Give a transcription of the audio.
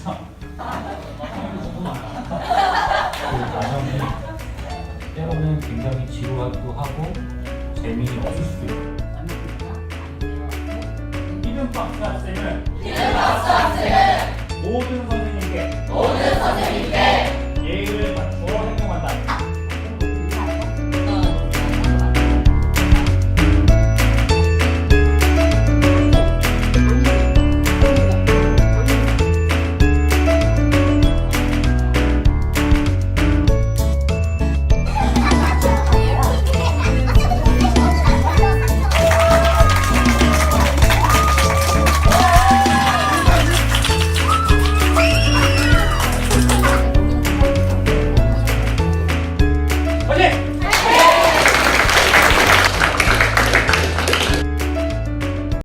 그 진짜. 나는 때로는 굉장히 지루하기도 하고 재미없을 수도 있고. 이름박스 학생은 모든 선생님께 모든 선생님께